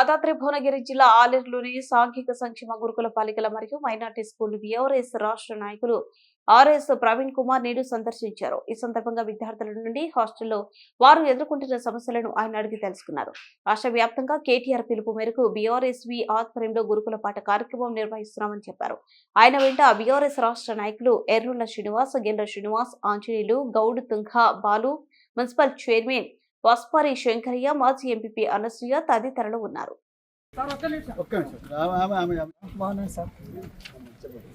యాదాద్రి భువనగిరి జిల్లా ఆలేరులోని సాంఘిక సంక్షేమ గురుకుల పాలికల మరియు మైనార్టీ స్కూల్ విఆర్ఎస్ రాష్ట్ర నాయకులు ఆర్ఎస్ ప్రవీణ్ కుమార్ నేడు సందర్శించారు. ఈ సందర్భంగా విద్యార్థుల నుండి హాస్టల్లో వారు ఎదుర్కొంటున్న సమస్యలను ఆయన అడిగి తెలుసుకున్నారు. రాష్ట్ర వ్యాప్తంగా కేటీఆర్ పిలుపు మేరకు బీఆర్ఎస్వి ఆధ్వర్యంలో గురుకుల పాట కార్యక్రమం నిర్వహిస్తున్నామని చెప్పారు. ఆయన వెంట బీఆర్ఎస్ రాష్ట్ర నాయకులు ఎర్రుల శ్రీనివాస్ గెండ్ర శ్రీనివాస్ ఆంజనేయులు గౌడ్ తుంఖ బాలు మున్సిపల్ చైర్మన్ వస్పారి శంకరయ్య మాజీ ఎంపీపీ అనసూయ తదితరులు ఉన్నారు.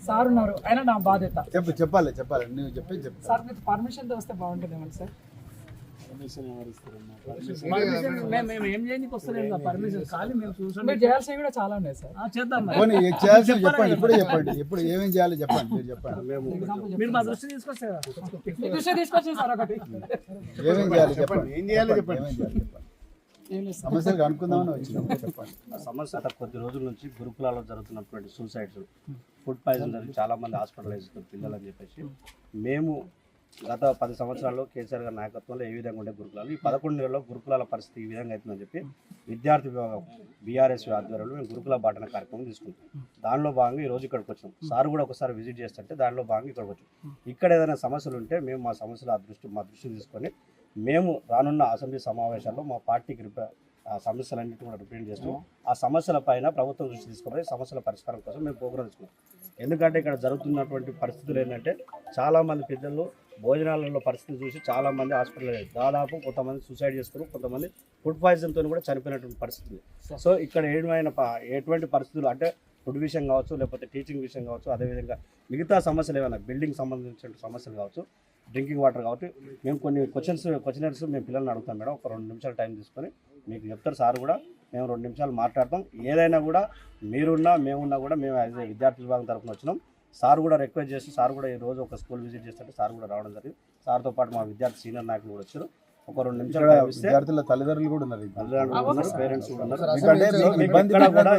సార్ ఉన్నారు. అయినా నా బాధ్యత. చెప్పు చెప్పాలి చెప్పాలి. నువ్వు చెప్పి చెప్పు. సార్ మీకు పర్మిషన్ వస్తే బాగుంటుందేమో సార్? మేము మేము ఏం చేయడానికి వస్తలేము పర్మిషన్ ఖాళీ మేము చూసాం. మీరు చేయాల్సినవి కూడా చాలా ఉన్నాయి సార్. చేద్దాం పోనీ ఏ చేయాల్సింది చెప్పండి ఇప్పుడే? చెప్పండి ఇప్పుడు ఏమేం చేయాలో చెప్పండి మీరు చెప్పండి. మీరు మా దృష్టి తీసుకొస్తే మీ దృష్టి తీసుకొచ్చింది సార్ ఒకటి. ఏమేం చేయాలి చెప్పండి. ఏం చేయాలి చెప్పండి సమస్యలు కనుక్కుందామని వచ్చినాం. చెప్పండి సమస్య గత కొద్ది రోజుల నుంచి గురుకులాల్లో జరుగుతున్నటువంటి సూసైడ్స్ ఫుడ్ పాయిజన్ చాలా మంది హాస్పిటలైజ్ పిల్లలు అని చెప్పేసి. మేము గత పది సంవత్సరాల్లో కేసీఆర్ గారి నాయకత్వంలో ఏ విధంగా ఉండే గురుకులాలు? ఈ పదకొండు నెలల్లో గురుకులాల పరిస్థితి ఈ విధంగా అవుతుందని చెప్పి విద్యార్థి విభాగం బీఆర్ఎస్ ఆధ్వర్యంలో మేము గురుకుల బాటన కార్యక్రమం తీసుకుంటాం దానిలో భాగంగా ఈ రోజు ఇక్కడికి వచ్చాం సార్ కూడా ఒకసారి విజిట్ చేస్తుంటే దానిలో భాగంగా ఇక్కడికి వచ్చాం. ఇక్కడ ఏదైనా సమస్యలు ఉంటే మేము మా సమస్యలు అదృష్టి దృష్టి మా దృష్టి తీసుకొని మేము రానున్న అసెంబ్లీ సమావేశాల్లో మా పార్టీకి ఆ సమస్యలన్నింటి కూడా రిప్రజెంట్ చేస్తూ ఆ సమస్యల పైన ప్రభుత్వం దృష్టి తీసుకుని సమస్యల పరిష్కారం కోసం మేము ప్రోగ్రాం తీసుకున్నాం. ఎందుకంటే ఇక్కడ జరుగుతున్నటువంటి పరిస్థితులు ఏంటంటే చాలామంది పిల్లలు భోజనాలలో పరిస్థితి చూసి చాలామంది హాస్పిటల్ దాదాపు కొంతమంది సూసైడ్ చేసుకుని కొంతమంది ఫుడ్ పాయిజన్తో కూడా చనిపోయినటువంటి పరిస్థితి. సో ఇక్కడ ఏమైన ప- ఎటువంటి పరిస్థితులు అంటే ఫుడ్ విషయం కావచ్చు లేకపోతే టీచింగ్ విషయం కావచ్చు అదేవిధంగా మిగతా సమస్యలు ఏమైనా బిల్డింగ్ సంబంధించిన సమస్యలు కావచ్చు డ్రింకింగ్ వాటర్ కాబట్టి మేము కొన్ని క్వశ్చన్స్ క్వశ్చనర్స్ మేము పిల్లల్ని అడుగుతాం మేడం. ఒక రెండు నిమిషాలు టైం తీసుకొని మీకు చెప్తారు సార్ కూడా. మేము రెండు నిమిషాలు మాట్లాడతాం. ఏదైనా కూడా మీరున్నా మేమున్నా కూడా మేము యాజ్ ఏ విద్యార్థి విభాగం తరఫున వచ్చినాం. సార్ కూడా రిక్వెస్ట్ చేసి సార్ కూడా ఈ రోజు ఒక స్కూల్ విజిట్ చేస్తుంటే సార్ కూడా రావడం జరిగింది సార్తో పాటు మా విద్యార్థి సీనియర్ నాయకులు కూడా వచ్చారు ఒక రెండు నిమిషాలు విద్యార్థుల తల్లిదండ్రులు కూడా ఉన్నారు పేరెంట్స్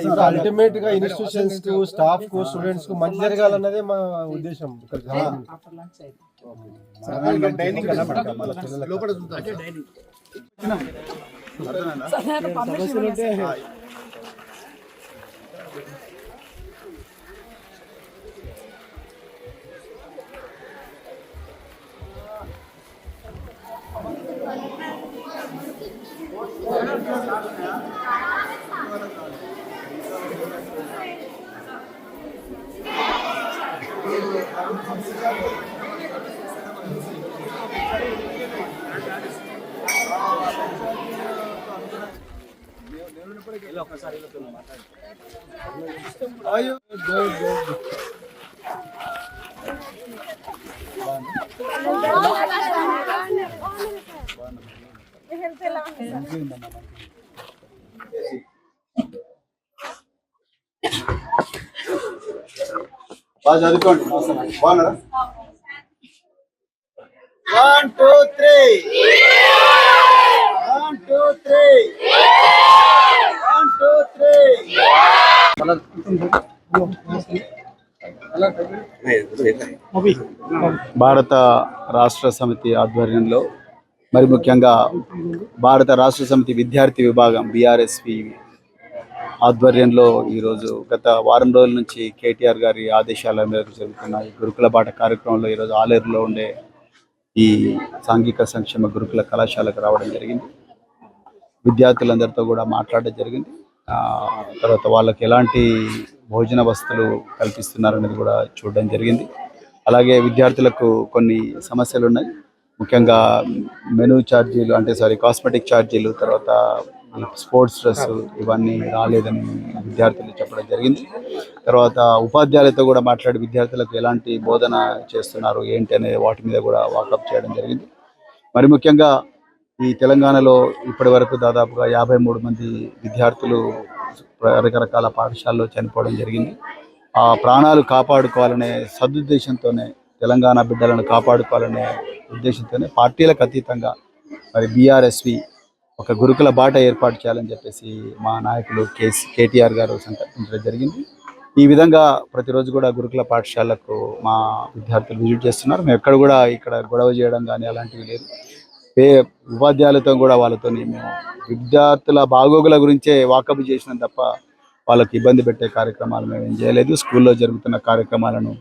కూడా అల్టిమేట్గా ఇన్స్టిట్యూషన్స్కు స్టాఫ్కు స్టూడెంట్స్కు మంచి జరగాలన్నదే మా ఉద్దేశం ఇక్కడ బాగా చదువుకోండి. బాగున్నారా one two three one two three one two three Bharat Rashtra Samithi ఆధ్వర్యంలో మరి ముఖ్యంగా భారత రాష్ట్ర సమితి విద్యార్థి విభాగం బీఆర్ఎస్పి ఆధ్వర్యంలో ఈరోజు గత వారం రోజుల నుంచి కేటీఆర్ గారి ఆదేశాల మేరకు జరుగుతున్న ఈ గురుకుల బాట కార్యక్రమంలో ఈరోజు ఆలేరులో ఉండే ఈ సాంఘిక సంక్షేమ గురుకుల కళాశాలకు రావడం జరిగింది. విద్యార్థులందరితో కూడా మాట్లాడడం జరిగింది. తర్వాత వాళ్ళకి ఎలాంటి భోజన వసతులు కల్పిస్తున్నారనేది కూడా చూడడం జరిగింది. అలాగే విద్యార్థులకు కొన్ని సమస్యలు ఉన్నాయి ముఖ్యంగా మెనూ ఛార్జీలు అంటే సారీ కాస్మెటిక్ ఛార్జీలు తర్వాత స్పోర్ట్స్ డ్రెస్ ఇవన్నీ రాలేదని విద్యార్థులు చెప్పడం జరిగింది. తర్వాత ఉపాధ్యాయులతో కూడా మాట్లాడి విద్యార్థులకు ఎలాంటి బోధన చేస్తున్నారు ఏంటి అనే వాటి మీద కూడా వాకప్ చేయడం జరిగింది. మరి ముఖ్యంగా ఈ తెలంగాణలో ఇప్పటి వరకు దాదాపుగా యాభై మూడు మంది విద్యార్థులు రకరకాల పాఠశాలలో చనిపోవడం జరిగింది. ఆ ప్రాణాలు కాపాడుకోవాలనే సదుద్దేశంతోనే తెలంగాణ బిడ్డలను కాపాడుకోవాలనే ఉద్దేశంతోనే పార్టీలకు అతీతంగా మరి బీఆర్ఎస్వి ఒక గురుకుల బాట ఏర్పాటు చేయాలని చెప్పేసి మా నాయకులు కేసీ కేటీఆర్ గారు సంకల్పించడం జరిగింది. ఈ విధంగా ప్రతిరోజు కూడా గురుకుల పాఠశాలకు మా విద్యార్థులు విజిట్ చేస్తున్నారు. మేము ఎక్కడ కూడా ఇక్కడ గొడవ చేయడం కానీ అలాంటివి లేదు. పే ఉపాధ్యాయులతో కూడా వాళ్ళతో మేము విద్యార్థుల బాగోగుల గురించే వాకప్ చేసిన తప్ప వాళ్ళకి ఇబ్బంది పెట్టే కార్యక్రమాలు మేము ఏం చేయలేదు. స్కూల్లో జరుగుతున్న కార్యక్రమాలను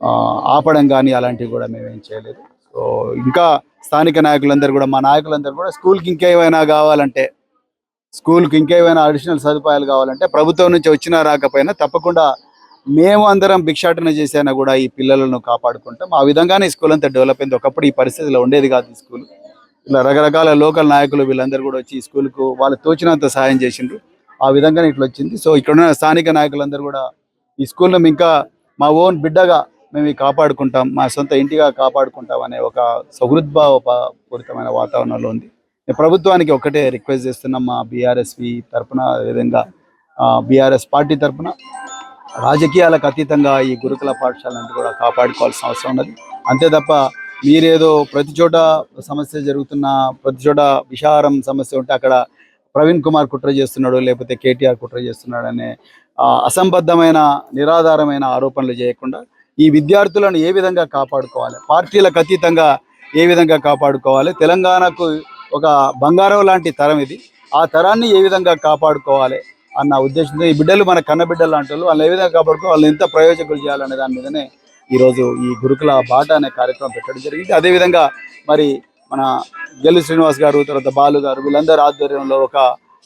ఆ, ఆపడం కానీ అలాంటివి కూడా మేము ఏం చేయలేదు. సో ఇంకా స్థానిక నాయకులందరూ కూడా మా నాయకులందరూ కూడా స్కూల్కి ఇంకేమైనా కావాలంటే స్కూల్కి ఇంకేమైనా అడిషనల్ సదుపాయాలు కావాలంటే ప్రభుత్వం నుంచి వచ్చినా రాకపోయినా తప్పకుండా మేము అందరం భిక్షాటన చేసైనా కూడా ఈ పిల్లలను కాపాడుకుంటాం. ఆ విధంగానే స్కూల్ అంతా డెవలప్ అయింది. ఒకప్పుడు ఈ పరిస్థితిలో ఉండేది కాదు ఈ స్కూల్. ఇలా రకరకాల లోకల్ నాయకులు వీళ్ళందరూ కూడా వచ్చి స్కూల్కు వాళ్ళు తోచినంత సహాయం చేసిండ్రు. ఆ విధంగానే ఇట్లా వచ్చింది. సో ఇక్కడ ఉన్న స్థానిక నాయకులందరూ కూడా ఈ స్కూల్ను మేము ఇంకా మా ఓన్ బిడ్డగా మేము కాపాడుకుంటాం మా సొంత ఇంటిగా కాపాడుకుంటాం అనే ఒక సహృద్భావ పూరితమైన వాతావరణంలో ఉంది. ప్రభుత్వానికి ఒకటే రిక్వెస్ట్ చేస్తున్నాం మా బీఆర్ఎస్వి తరఫున విధంగా బీఆర్ఎస్ పార్టీ తరపున. రాజకీయాలకు అతీతంగా ఈ గురుకుల పాఠశాలను కూడా కాపాడుకోవాల్సిన అవసరం ఉన్నది. అంతే తప్ప మీరేదో ప్రతి చోట సమస్య జరుగుతున్న ప్రతి చోట విషారం సమస్య ఉంటే అక్కడ ప్రవీణ్ కుమార్ కుట్ర చేస్తున్నాడు లేకపోతే కేటీఆర్ కుట్ర చేస్తున్నాడు అనే ఆ, అసంబద్ధమైన నిరాధారమైన ఆరోపణలు చేయకుండా ఈ విద్యార్థులను ఏ విధంగా కాపాడుకోవాలి? పార్టీలకు అతీతంగా ఏ విధంగా కాపాడుకోవాలి? తెలంగాణకు ఒక బంగారం లాంటి తరం ఇది. ఆ తరాన్ని ఏ విధంగా కాపాడుకోవాలి అన్న ఉద్దేశంతో ఈ బిడ్డలు మన కన్నబిడ్డలు లాంటి వాళ్ళు వాళ్ళని ఏ విధంగా కాపాడుకో వాళ్ళని ఎంత ప్రయోజకులు చేయాలనే దాని మీదనే ఈరోజు ఈ గురుకుల బాట అనే కార్యక్రమం పెట్టడం జరిగింది. అదేవిధంగా మరి మన గెల్లు శ్రీనివాస్ గారు తర్వాత బాలు గారు వీళ్ళందరి ఆధ్వర్యంలో ఒక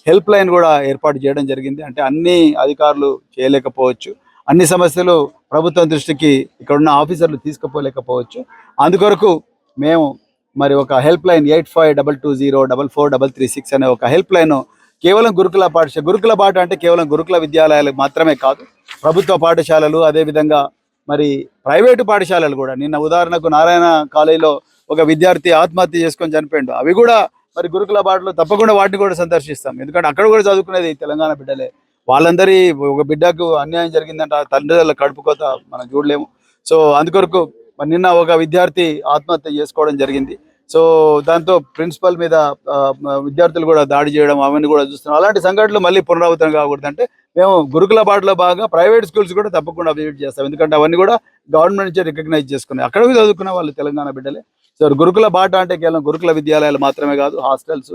హెల్ప్ లైన్ కూడా ఏర్పాటు చేయడం జరిగింది. అంటే అన్ని అధికారులు చేయలేకపోవచ్చు. అన్ని సమస్యలు ప్రభుత్వం దృష్టికి ఇక్కడ ఉన్న ఆఫీసర్లు తీసుకుపోలేకపోవచ్చు. అందుకొరకు మేము మరి ఒక helpline eight five double two zero double four double three six అనే ఒక హెల్ప్ లైన్ కేవలం గురుకుల పాఠశాల గురుకుల బాట అంటే కేవలం గురుకుల విద్యాలయాలు మాత్రమే కాదు ప్రభుత్వ పాఠశాలలు అదేవిధంగా మరి ప్రైవేటు పాఠశాలలు కూడా. నిన్న ఉదాహరణకు నారాయణ కాలేజీలో ఒక విద్యార్థి ఆత్మహత్య చేసుకొని చనిపోయిండు. అవి కూడా మరి గురుకుల బాటలో తప్పకుండా వాటిని కూడా సందర్శిస్తాం. ఎందుకంటే అక్కడ కూడా చదువుకునేది తెలంగాణ బిడ్డలే. వాళ్ళందరి ఒక బిడ్డకు అన్యాయం జరిగిందంట ఆ తల్లిదండ్రుల కడుపుకోత మనం చూడలేము. సో అందుకొరకు మరి నిన్న ఒక విద్యార్థి ఆత్మహత్య చేసుకోవడం జరిగింది. సో దాంతో ప్రిన్సిపల్ మీద విద్యార్థులు కూడా దాడి చేయడం అవన్నీ కూడా చూస్తున్నాం. అలాంటి సంఘటనలు మళ్ళీ పునరావృతం కాకూడదు అంటే మేము గురుకుల బాటలో బాగా ప్రైవేట్ స్కూల్స్ కూడా తప్పకుండా విజిట్ చేస్తాం. ఎందుకంటే అవన్నీ కూడా గవర్నమెంట్ నుంచి రికగ్నైజ్ చేసుకున్నాయి. అక్కడ చదువుకునే చదువుకున్న వాళ్ళు తెలంగాణ బిడ్డలే. సో గురుకుల బాట అంటే కేవలం గురుకుల విద్యాలయాలు మాత్రమే కాదు hostels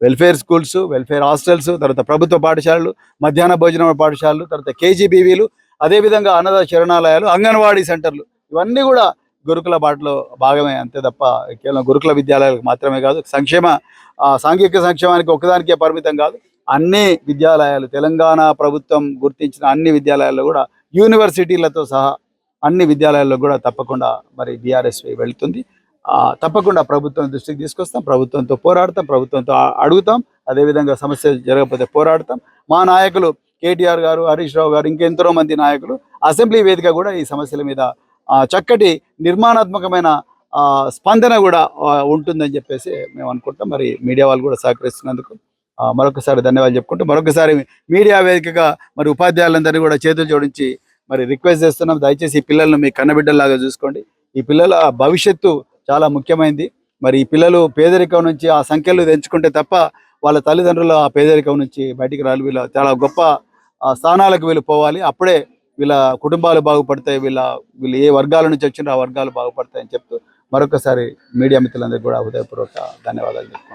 welfare schools welfare hostels తర్వాత ప్రభుత్వ పాఠశాలలు మధ్యాహ్న భోజన పాఠశాలలు తర్వాత కేజీబీవీలు అదేవిధంగా అన్నద శరణాలయాలు అంగన్వాడీ సెంటర్లు ఇవన్నీ కూడా గురుకుల బాటలో భాగమే అంతే తప్ప కేవలం గురుకుల విద్యాలయాలకు మాత్రమే కాదు సంక్షేమ ఆ, సాంఘిక సంక్షేమానికి ఒకదానికే పరిమితం కాదు అన్ని విద్యాలయాలు తెలంగాణ ప్రభుత్వం గుర్తించిన అన్ని విద్యాలయాల్లో కూడా యూనివర్సిటీలతో సహా అన్ని విద్యాలయాల్లో కూడా తప్పకుండా మరి బీఆర్ఎస్వి వెళ్తుంది. ఆ, తప్పకుండా ప్రభుత్వం దృష్టికి తీసుకొస్తాం ప్రభుత్వంతో పోరాడతాం ప్రభుత్వంతో అడుగుతాం అదేవిధంగా సమస్య జరగకపోతే పోరాడతాం. మా నాయకులు కేటీఆర్ గారు హరీష్ రావు గారు ఇంకెంతో మంది నాయకులు అసెంబ్లీ వేదిక కూడా ఈ సమస్యల మీద చక్కటి నిర్మాణాత్మకమైన స్పందన కూడా ఉంటుందని చెప్పేసి మేము అనుకుంటాం. మరి మీడియా వాళ్ళు కూడా సహకరిస్తున్నందుకు మరొకసారి ధన్యవాదాలు చెప్పుకుంటూ మరొకసారి మీడియా వేదికగా మరి ఉపాధ్యాయులందరినీ కూడా చేతులు జోడించి మరి రిక్వెస్ట్ చేస్తున్నాం. దయచేసి ఈ పిల్లలను మీ కన్నబిడ్డల్లాగా చూసుకోండి. ఈ పిల్లల భవిష్యత్తు చాలా ముఖ్యమైనది మరి ఈ పిల్లలు పేదరికం నుంచి ఆ సంఖ్యలు తెంచుకుంటే తప్ప వాళ్ళ తల్లిదండ్రులు ఆ పేదరికం నుంచి బయటికి రాలి. వీళ్ళ చాలా గొప్ప స్థానాలకు వీళ్ళు పోవాలి. అప్పుడే వీళ్ళ కుటుంబాలు బాగుపడతాయి వీళ్ళ వీళ్ళు ఏ వర్గాల నుంచి వచ్చినా ఆ వర్గాలు బాగుపడతాయని చెప్తూ మరొకసారి మీడియా మిత్రులందరికీ కూడా హృదయపూర్వక ధన్యవాదాలు చెప్తున్నాను.